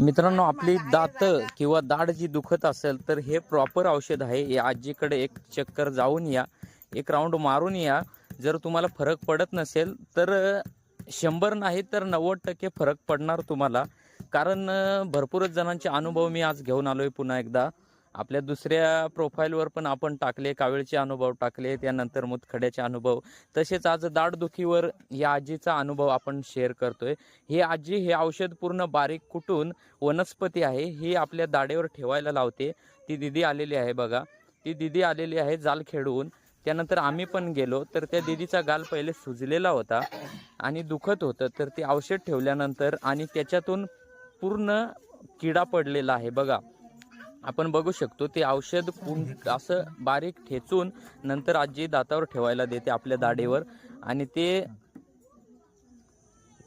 मित्रांनो आपली दात किंवा दाढ जी दुखत असेल तर हे प्रॉपर औषध आहे. या आजीकडे एक चक्कर जाऊन या एक राऊंड मारून या. जर तुम्हाला फरक पडत नसेल तर शंभर नाही तर नव्वद टक्के फरक पडणार तुम्हाला. कारण भरपूरच जणांचे अनुभव मी आज घेऊन आलो आहे पुन्हा एकदा. आपल्या दुसऱ्या प्रोफाईलवर पण आपण टाकले कावीळचे अनुभव टाकले त्यानंतर मुतखड्याचे अनुभव. तसेच आज दाढदुखीवर या आजीचा अनुभव आपण शेअर करतोय. हे आजी हे औषध पूर्ण बारीक कुटून वनस्पती आहे ही आपल्या दाढेवर ठेवायला लावते. ती दिदी आलेली आहे बघा. ती दिदी आलेली आहे जाल खेळून त्यानंतर आम्ही पण गेलो तर त्या दिदीचा गाल पहिले सुजलेला होता आणि दुखत होतं. तर ते औषध ठेवल्यानंतर आणि त्याच्यातून पूर्ण किडा पडलेला आहे बघा. आपण बघू शकतो ते औषध पूर्ण असं बारीक ठेचून नंतर आजी दातावर ठेवायला देते आपल्या दाढेवर. आणि ते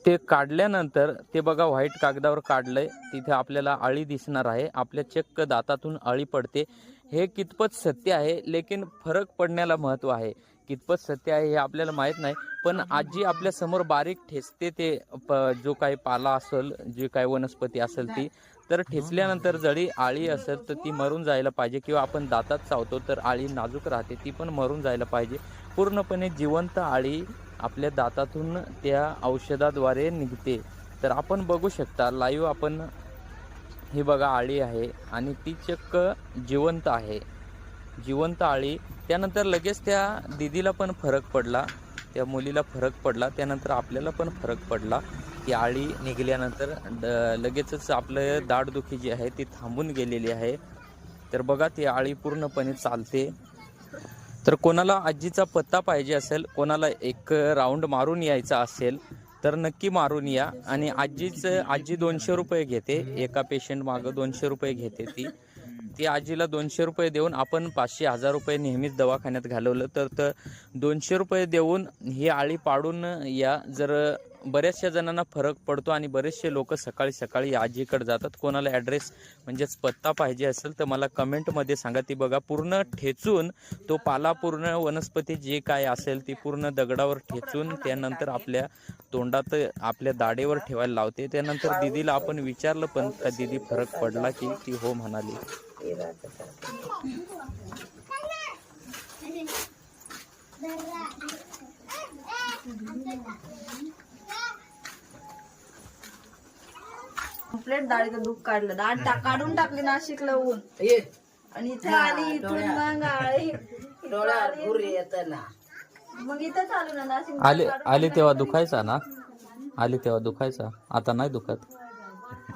ते काढल्यानंतर ते बघा व्हाईट कागदावर काढलंय. तिथे आपल्याला अळी दिसणार आहे. आपल्या चक्क दातातून अळी पडते. हे कितपत सत्य आहे? लेकिन फरक पडण्याला महत्त्व आहे. कितपत सत्य आहे हे आपल्याला माहीत नाही. पण आजी आपल्यासमोर बारीक ठेचते ते प- जो काही पाला असेल जी काही वनस्पती असेल ती तर ठेचल्यानंतर जरी आळी असेल तर ती मरून जायला पाहिजे. किंवा आपण दातात चावतो तर आळी नाजूक राहते. ती पण मरून जायला पाहिजे. पूर्णपणे जिवंत आळी आपल्या दातातून त्या औषधाद्वारे निघते. तर आपण बघू शकता लाईव्ह आपण ही बघा आळी आहे आणि ती चक्क जिवंत आहे. जिवंत आळी. त्यानंतर लगेच त्या दिदीला पण फरक पडला त्या मुलीला फरक पडला त्यानंतर आपल्याला पण फरक पडला. ती आळी निघाल्यानंतर ड- लगेचच आपलं दाढदुखी जी आहे ती थांबून गेलेली आहे. तर बघा ती आळी पूर्णपणे चालते. तर कोणाला आजीचा पत्ता पाहिजे असेल कोणाला एक राऊंड मारून यायचा असेल तर नक्की मारून या. आणि आजीच आजी दोनशे रुपये घेते. एका पेशंट मागं दोनशे रुपये घेते ती. ती आजीला दोनशे रुपये देऊन आपण पाचशे हजार रुपये नेहमीच दवाखान्यात घालवलं. तर तर दोनशे रुपये देऊन ही आळी पाडून या. जर बऱ्याचशा जणांना फरक पडतो आणि बरेचसे लोक सकाळी सकाळी आजीकडे जातात. कोणाला ॲड्रेस म्हणजेच पत्ता पाहिजे असेल तर मला कमेंटमध्ये सांगा. ती बघा पूर्ण ठेचून तो पाला पूर्ण वनस्पती जे काय असेल ती पूर्ण दगडावर ठेचून त्यानंतर आपल्या तोंडात आपल्या दाढेवर ठेवायला लावते. त्यानंतर दिदीला आपण विचारलं पण का दिदी फरक पडला की ती हो म्हणाली. कम्प्लेट दाढीचं दुःख काढलं. दाढ टा- काढून टाकली नाशिक लावून आणि इथे आली इथून मग भूर येत ना मग इथंच आलो ना नाशिक आले आले तेव्हा दुखायचा ना? आले तेव्हा दुखायचा? आता नाही दुखत?